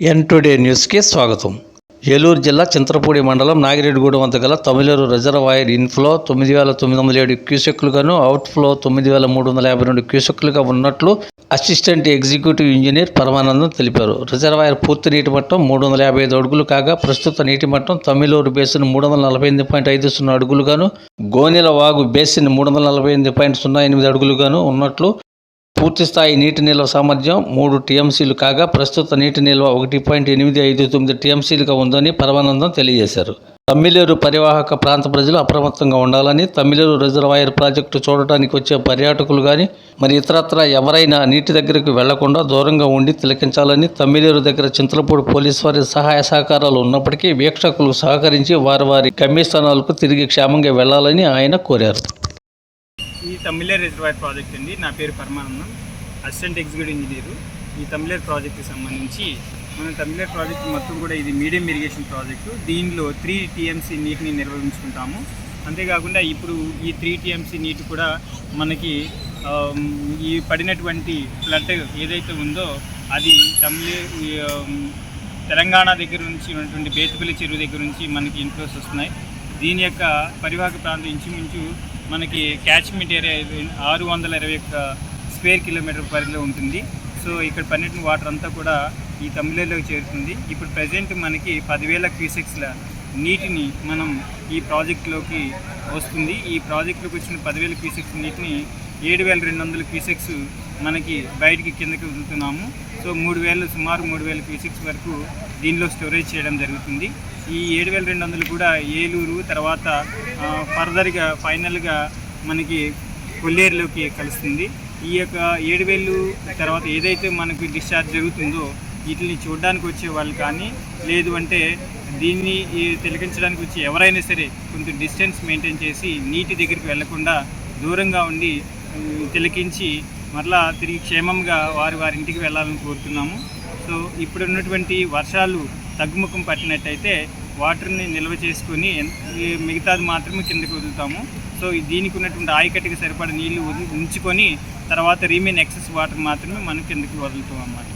ఎన్ today న్యూస్కి స్వాగతం. ఏలూరు జిల్లా చింతలపూడి మండలం నాగిరెడ్డిగూడెం వద్ద గల తమిళూరు రిజర్వాయర్ ఇన్ఫ్లో తొమ్మిది వేల తొమ్మిది వందల ఏడు క్యూసెక్లుగాను అవుట్ఫ్లో తొమ్మిది వేల మూడు వందల యాభై రెండు క్యూసెక్లుగా ఉన్నట్లు అసిస్టెంట్ ఎగ్జిక్యూటివ్ ఇంజనీర్ పరమానందం తెలిపారు. రిజర్వాయర్ పూర్తి నీటి మట్టం మూడు వందల యాభై ఐదు అడుగులు కాగా ప్రస్తుత నీటి మట్టం తమిళూరు బేసిన్ మూడు వందల నలభై ఎనిమిది పాయింట్ ఐదు సున్నా అడుగులుగాను గోనెల వాగు బేసిన్ మూడు వందల నలభై ఎనిమిది పాయింట్ సున్నా ఎనిమిది అడుగులుగాను ఉన్నట్లు పూర్తిస్థాయి నీటి నిల్వ సామర్థ్యం మూడు టీఎంసీలు కాగా ప్రస్తుత నీటి నిల్వ ఒకటి పాయింట్ ఎనిమిది ఐదు తొమ్మిది టీఎంసీలుగా ఉందని పరమానందం తెలియజేశారు. తమ్మిలేరు పరివాహక ప్రాంత ప్రజలు అప్రమత్తంగా ఉండాలని తమ్మిలేరు రిజర్వాయర్ ప్రాజెక్టు చూడటానికి వచ్చే పర్యాటకులు కానీ మరి ఇతరత్ర ఎవరైనా నీటి దగ్గరకు వెళ్ళకుండా దూరంగా ఉండి తిలకించాలని తమ్మిలేరు దగ్గర చింతలపూడి పోలీసు వారి సహాయ సహకారాలు ఉన్నప్పటికీ వీక్షకులు సహకరించి వారి వారి గమ్యస్థానాలకు తిరిగి క్షేమంగా వెళ్ళాలని ఆయన కోరారు. ఈ తమిళేర్ రిజర్వాయర్ ప్రాజెక్ట్ అండి. నా పేరు పరమానందం. Assistant executive engineer. ఈ తమిళేర్ ప్రాజెక్ట్కి సంబంధించి మన తమిళేర్ ప్రాజెక్ట్ మొత్తం కూడా ఇది మీడియం ఇరిగేషన్ ప్రాజెక్టు. దీనిలో త్రీ టీఎంసీ నీటిని నిర్వహించుకుంటాము. అంతేకాకుండా ఇప్పుడు ఈ త్రీ టీఎంసీ నీటి కూడా మనకి ఈ పడినటువంటి ఫ్లడ్ ఏదైతే ఉందో అది తమిళే తెలంగాణ దగ్గర నుంచి ఉన్నటువంటి బేతుపల్లి చెరువు దగ్గర నుంచి మనకి ఇన్ఫ్లోస్ వస్తున్నాయి. దీని యొక్క పరివాహక ప్రాంతం ఇంచుమించు మనకి క్యాచ్మెంట్ ఏరియా ఆరు వందల ఇరవై ఒక్క స్క్వేర్ కిలోమీటర్ పరిధిలో ఉంటుంది. సో ఇక్కడ పన్నెండు వాటర్ అంతా కూడా ఈ తమిళలోకి చేరుతుంది. ఇప్పుడు ప్రజెంట్ మనకి పదివేల క్యూసెక్స్ల నీటిని మనం ఈ ప్రాజెక్టులోకి వస్తుంది. ఈ ప్రాజెక్టులోకి వచ్చిన పదివేల క్యూసెక్స్ నీటిని ఏడు వేల రెండు వందల క్యూసెక్స్ మనకి బయటికి కిందకి వదులుతున్నాము. సో మూడు వేలు సుమారు మూడు వేల క్యూసిక్స్ వరకు దీనిలో స్టోరేజ్ చేయడం జరుగుతుంది. ఈ ఏడు వేల రెండు వందలు కూడా ఏలూరు తర్వాత ఫర్దర్గా ఫైనల్గా మనకి కొల్లేరులోకి కలుస్తుంది. ఈ యొక్క ఏడు వేలు తర్వాత ఏదైతే మనకు డిశ్చార్జ్ జరుగుతుందో వీటిని చూడడానికి వచ్చే వాళ్ళు కానీ లేదు అంటే దీన్ని తిలకించడానికి వచ్చి ఎవరైనా సరే కొంచెం డిస్టెన్స్ మెయింటైన్ చేసి నీటి దగ్గరికి వెళ్ళకుండా దూరంగా ఉండి తిలకించి మరలా తిరిగి క్షేమంగా వారి వారి ఇంటికి వెళ్ళాలని కోరుతున్నాము. సో ఇప్పుడు ఉన్నటువంటి వర్షాలు తగ్గుముఖం పట్టినట్టయితే వాటర్ని నిల్వ చేసుకొని మిగతాది మాత్రమే కిందకి వదులుతాము. సో దీనికి ఉన్నటువంటి ఆయకట్టుకి సరిపడ నీళ్ళు వదిలి ఉంచుకొని తర్వాత రీమెయిన్ ఎక్సెస్ వాటర్ మాత్రమే మనం కిందకి వదులుతాం అన్నమాట